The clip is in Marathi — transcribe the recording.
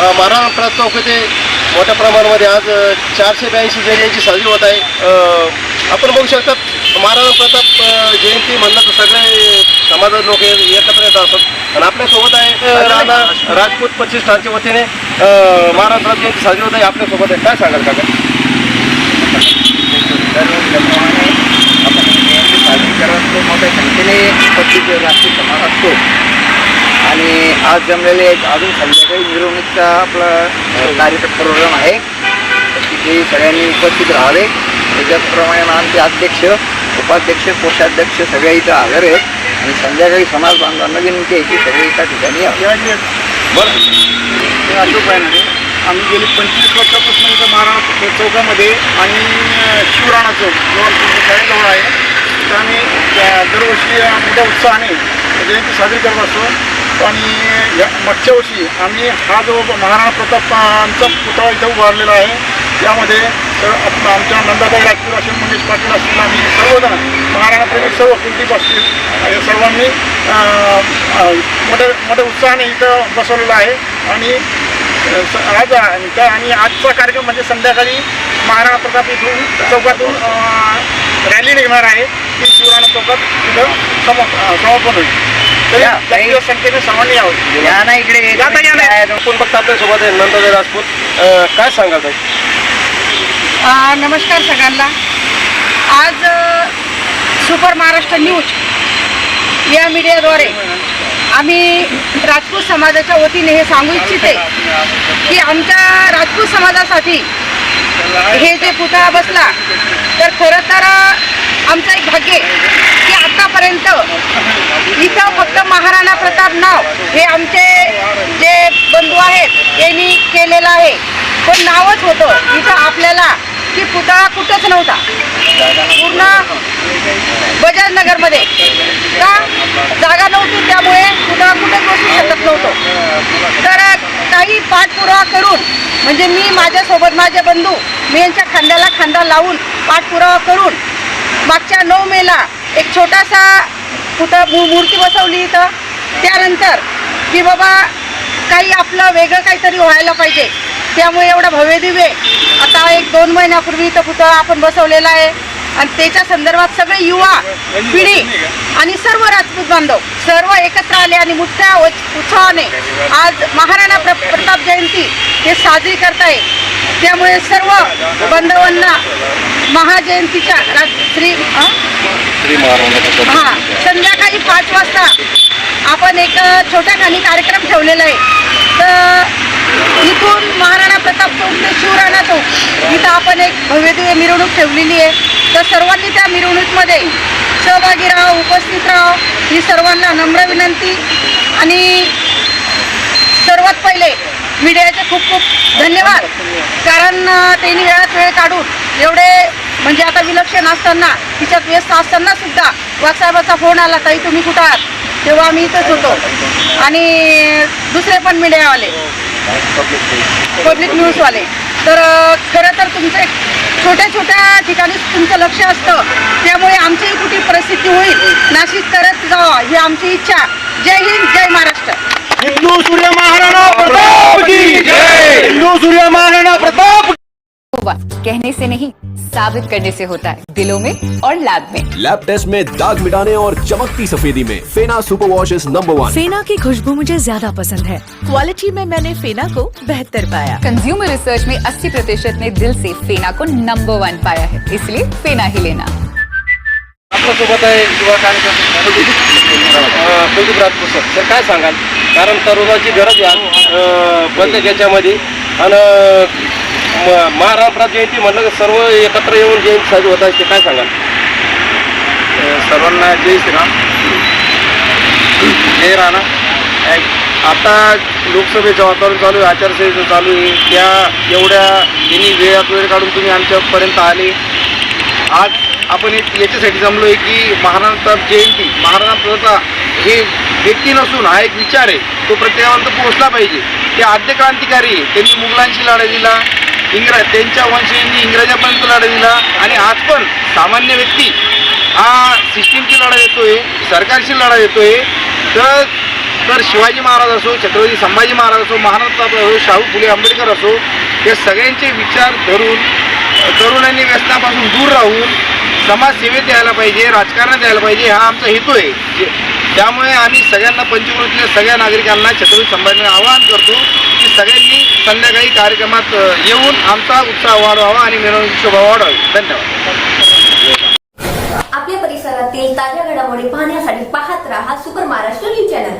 अ, महाराणा प्रताप चौक येथे मोठ्या प्रमाणामध्ये आज चारशे ब्याऐंशी जयंती साजरी होत आहे. आपण बघू शकतात महाराणा प्रताप जयंती म्हणलं तर सगळे समाजात लोक एकत्र येत असतात. आणि आपल्यासोबत आहे राणा राजपूत प्रतिष्ठानच्या वतीने महाराणा प्रताप जयंती साजरी होत आहे. आपल्यासोबत आहे. काय सांगाल काका दरवर्षीप्रमाणे आपण ही जयंती साजरी करत असतो मोठ्या संख्येने उपस्थित राष्ट्रीय समाज असतो आणि आज जमलेले एक अजून संध्याकाळी मिरवणूकचा आपला कार्यक्रम प्रोग्राम आहे. तर तिथे सगळ्यांनी उपस्थित राहावे. त्याच्याप्रमाणे आमचे अध्यक्ष उपाध्यक्ष कोषाध्यक्ष सगळे इथं हजर आहेत. आणि संध्याकाळी समाज बांधवांना विनंती आहे की सगळे एका ठिकाणी यावे मी अशोक आहे आम्ही गेली पंचवीस वर्षापासून इथं महाराणा चौकामध्ये आणि शिवराणा चौक जवळ आहे. तिथं आम्ही त्या- दरवर्षी मोठ्या उत्साहाने जयंती साजरी करत असतो. आणि या मागच्या वर्षी आम्ही हा जो महाराणा प्रतापांचा पुतळा इथं उभारलेला आहे त्यामध्ये सर आमच्या नंदाबाई राजपूर असेल मंगेश पाटील असतील आम्ही सर्वजण महाराणा प्रेमी सर्व कुलदीप असतील या सर्वांनी मोठ्या मोठ्या उत्साहाने इथं बसवलेलं आहे. आणि स- आज आणि त्या आणि आजचा कार्यक्रम म्हणजे संध्याकाळी महाराणा प्रताप इथून चौकातून रॅली निघणार आहे. ती शिवराणा चौकात इथं सम समापन होईल. या, संख्येने ना इकडे या ताई, या ना. आपण बघता आपल्यासोबत आहे नंदाताई राजपूत अं, काय सांगाल ताई? आ, नमस्कार सगळ्यांना. आज अ, सुपर महाराष्ट्र न्यूज या मीडियाद्वारे आम्ही राजपूत समाजाच्या वतीने हे सांगू इच्छिते की आमच्या राजपूत समाजासाठी हे जे पुतळा बसला तर खरं तर आमचं एक भाग्य की आतापर्यंत इथं फक्त महाराणा प्रताप नाव हे आमचे जे बंधू आहेत यांनी केलेलं आहे. पण नावच होतं इथं आपल्याला की पुतळा कुठंच नव्हता. पूर्ण बजाजनगरमध्ये. का? जागा नव्हती त्यामुळे पुतळा कुठंच बसू शकत नव्हतो. तर काही पाठपुरावा करून म्हणजे मी माझ्यासोबत माझे बंधू मी यांच्या खांद्याला खांदा लावून पाठपुरावा करून मागच्या नऊ मेला एक छोटासा कुठं मू- मूर्ती बसवली इथं. त्यानंतर की बाबा काही आपलं वेगळं काहीतरी व्हायला पाहिजे. त्यामुळे एवढं भव्य दिव्य आता एक दोन महिन्यापूर्वी इथं पुतळा आपण बसवलेला आहे. आणि त्याच्या संदर्भात सगळे युवा पिढी आणि सर्व राजपूत बांधव सर्व एकत्र आले आणि मोठ्या उत्- उत्साहाने आज महाराणा प्र प्रताप जयंती हे साजरी करताय त्यामुळे सर्व बांधवांना महाजयंतीच्या रात्री हां हा संध्याकाळी पाच वाजता आपण एक अ, छोट्या कार्यक्रम ठेवलेला आहे. तर इथून महाराणा प्रताप चौक ते शिवराणा चौक इथं आपण एक भव्यदिव्य मिरवणूक ठेवलेली आहे. तर सर्वांनी त्या मिरवणूकमध्ये सहभागी राहा उपस्थित राहा. ही सर्वांना नम्र विनंती आणि सर्वात पहिले मीडियाचे खूप खूप धन्यवाद. कारण त्यांनी वेळात वेळ काढून एवढे म्हणजे आता विलक्षण असताना तिच्यात व्यस्त असताना सुद्धा वाघसाहेबाचा फोन आला ताई तुम्ही कुठं आहात? तेव्हा आम्ही इथंच होतो. आणि दुसरे पण मीडियावाले पब्लिक न्यूजवाले. तर खरं तर तुमचे छोट्या छोट्या ठिकाणी तुमचं लक्ष असतं. त्यामुळे आमचीही कुठे परिस्थिती होईल नाशिक करत जावा ही आमची इच्छा. जय हिंद जय महाराष्ट्र. हिंदू सूर्य महाराणा प्रताप हिंदू सूर्य महाराणा प्रताप कहने से नहीं साबित करने से होता है। दिलों में और लैब में। लैब टेस्ट में दाग मिटाने और चमकती सफेदी में। Fena super wash is number one Fena की खुशबू मुझे ज़्यादा पसंद है। क्वालिटी में मैंने फेना को बेहतर पाया। कंज्यूमर रिसर्च में 80 प्रतिशत ने दिल से फेना को नंबर वन पाया है। इसलिए फेना ही लेना। आपल्यासोबत आहे युवा कार्यकर्ते अं, कुलदीप राजपुसर तर काय सांगाल? कारण तरुणाची गरज आहे प्रत्येक याच्यामध्ये. आणि महाराष्ट्रात जयंती म्हणलं की सर्व एकत्र येऊन जयंती साजरी होत असते काय सांगाल? सर्वांना जय श्रीराम. जय राणा. आता लोकसभेचं वातावरण चालू आहे आचारसंहिता चालू आहे. त्या एवढ्या यांनी वेळात वेळ काढून तुम्ही आमच्यापर्यंत आले. आज आपण एक याच्यासाठी जमलो आहे की महाराणा जयंती महाराणा हे व्यक्ती नसून हा एक विचार आहे. तो प्रत्येकापर्यंत पोहोचला पाहिजे. ते आद्य क्रांतिकारी आहे. त्यांनी मुघलांशी लढा दिला. इंग्रज त्यांच्या वंशजांनी इंग्रजापर्यंत लढा दिला. आणि आज पण सामान्य व्यक्ती हा सिस्टीमची लढा देतोय सरकारशी लढा देतोय. तर तर शिवाजी महाराज असो छत्रपती संभाजी महाराज असो महाराज असो शाहू फुले आंबेडकर असो या सगळ्यांचे विचार धरून तरुणांनी व्यसनापासून दूर राहून समाजसेवेत यायला पाहिजे राजकारणात यायला पाहिजे हा आमचा हेतू आहे. जे- त्यामुळे आम्ही सगळ्यांना पंचकृतीच्या सगळ्या नागरिकांना छत्रपती संभाजीने आवाहन करतो सगळ्यांनी संध्याकाळी कार्यक्रमात येऊन आमचा उत्साह वाढवावा आणि मिरवणूक शोभा वाढवावी. धन्यवाद. आपल्या परिसरातील ताज्या घडामोडी पाहण्यासाठी पाहत राहा सुपर महाराष्ट्र न्यूज चॅनल.